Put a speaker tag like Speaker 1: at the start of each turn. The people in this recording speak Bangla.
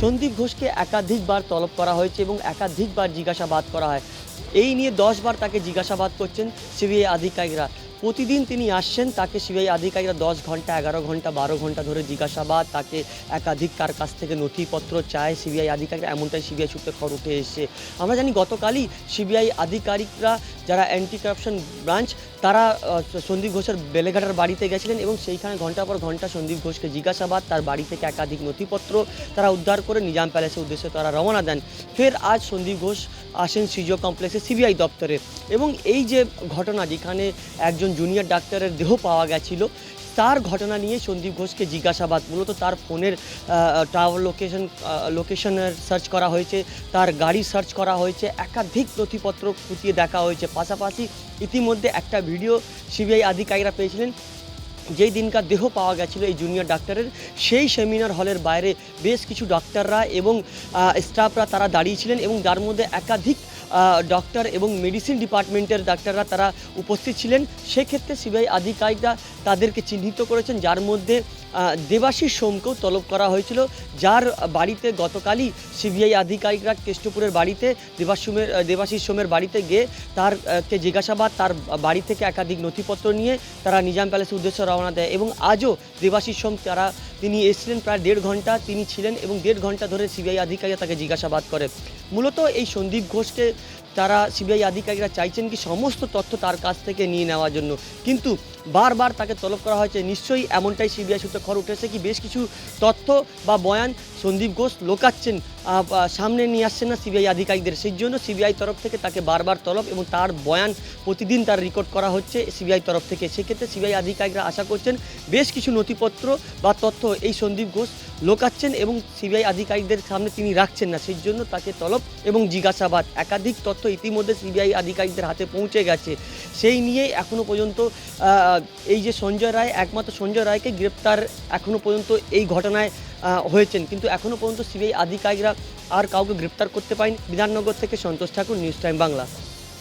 Speaker 1: সন্দীপ ঘোষকে একাধিকবার তলব করা হয়েছে এবং একাধিকবার জিজ্ঞাসাবাদ করা হয়। এই নিয়ে দশবার তাকে জিজ্ঞাসাবাদ করছেন সিবিআই আধিকারিকরা। প্রতিদিন তিনি আসছেন, তাকে সিবিআই আধিকারিকরা দশ ঘণ্টা, এগারো ঘণ্টা, বারো ঘণ্টা ধরে জিজ্ঞাসাবাদ, তাকে একাধিক কার কাছ থেকে নথিপত্র চায়, সিবিআই আধিকারিকরা এমনটাই সিবিআই সূত্রে খবর উঠে এসেছে। আমরা জানি গতকালই সিবিআই আধিকারিকরা যারা অ্যান্টি কারাপশন ব্রাঞ্চ তারা সন্দীপ ঘোষের বেলেঘাটার বাড়িতে গেছিলেন এবং সেইখানে ঘণ্টা পর ঘণ্টা সন্দীপ ঘোষকে জিজ্ঞাসাবাদ, তার বাড়ি থেকে একাধিক নথিপত্র তারা উদ্ধার করে নিজাম প্যালেসের উদ্দেশ্যে তারা রওনা দেন। ফের আজ সন্দীপ ঘোষ আসেন সিজিও কমপ্লেক্সে সিবিআই দপ্তরে। এবং এই যে ঘটনা যেখানে একজন জুনিয়র ডাক্তারের দেহ পাওয়া গেছিল, তার ঘটনা নিয়ে সন্দীপ ঘোষকে জিজ্ঞাসাবাদ। মূলত তার ফোনের ট্রাভেল লোকেশন লোকেশনের সার্চ করা হয়েছে, তার গাড়ি সার্চ করা হয়েছে, একাধিক নথিপত্র খুঁটিয়ে দেখা হয়েছে। পাশাপাশি ইতিমধ্যে একটা ভিডিও সিবিআই আধিকারিকরা পেয়েছিলেন, যেই দিনকার দেহ পাওয়া গেছিল এই জুনিয়র ডাক্তারের। সেই সেমিনার হলের বাইরে বেশ কিছু ডাক্তাররা এবং স্টাফরা তারা দাঁড়িয়েছিলেন এবং যার মধ্যে একাধিক ডক্টর এবং মেডিসিন ডিপার্টমেন্টের ডাক্তাররা তারা উপস্থিত ছিলেন। সেক্ষেত্রে সিবিআই আধিকারিকরা তাদেরকে চিহ্নিত করেছেন যার মধ্যে আহ, দেবাশিস সোমকেও তলব করা হয়েছিল। যার বাড়িতে গতকালই সিবিআই আধিকারিকরা কেষ্টপুরের বাড়িতে দেবাসোমের দেবাশিস সোমের বাড়িতে গিয়ে তার কে জিজ্ঞাসাবাদ তার বাড়ি থেকে একাধিক নথিপত্র নিয়ে তারা নিজাম প্যালেসের উদ্দেশ্যে রওনা দেয় এবং আজও দেবাশিস সোম তারা তিনি এসেছিলেন প্রায় দেড় ঘণ্টা তিনি ছিলেন এবং দেড় ঘণ্টা ধরে সিবিআই আধিকারিকরা তাকে জিজ্ঞাসাবাদ করে। মূলত এই সন্দীপ ঘোষকে তারা সিবিআই আধিকারিকরা চাইছেন কি সমস্ত তথ্য তার কাছ থেকে নিয়ে নেওয়ার জন্য। কিন্তু বারবার তাকে তলব করা হয়েছে। নিশ্চয়ই এমনটাই সিবিআই সূত্রে খবর উঠেছে কি বেশ কিছু তথ্য বা বয়ান সন্দীপ ঘোষ লোকাচ্ছেন সামনে নিয়ে আসছেন না সিবিআই আধিকারিকদের। সেই জন্য সিবিআই তরফ থেকে তাকে বারবার তলব এবং তার বয়ান প্রতিদিন তার রেকর্ড করা হচ্ছে সিবিআই তরফ থেকে। সেক্ষেত্রে সিবিআই আধিকারিকরা আশা করছেন বেশ কিছু নথিপত্র বা তথ্য এই সন্দীপ ঘোষ লোকাচ্ছেন এবং সিবিআই আধিকারিকদের সামনে তিনি রাখছেন না। সেই জন্য তাকে তলব এবং জিজ্ঞাসাবাদ। একাধিক তথ্য ইতিমধ্যে সিবিআই আধিকারিকদের হাতে পৌঁছে গেছে। সেই নিয়ে এখনও পর্যন্ত এই যে সঞ্জয় রায়, একমাত্র সঞ্জয় রায়কে গ্রেপ্তার এখনও পর্যন্ত এই ঘটনায় হয়েছেন। কিন্তু এখনও পর্যন্ত সিবিআই আধিকারিকরা আর কাউকে গ্রেপ্তার করতে পারেন। বিধাননগর থেকে সন্তোষ ঠাকুর, নিউজ টাইম বাংলা।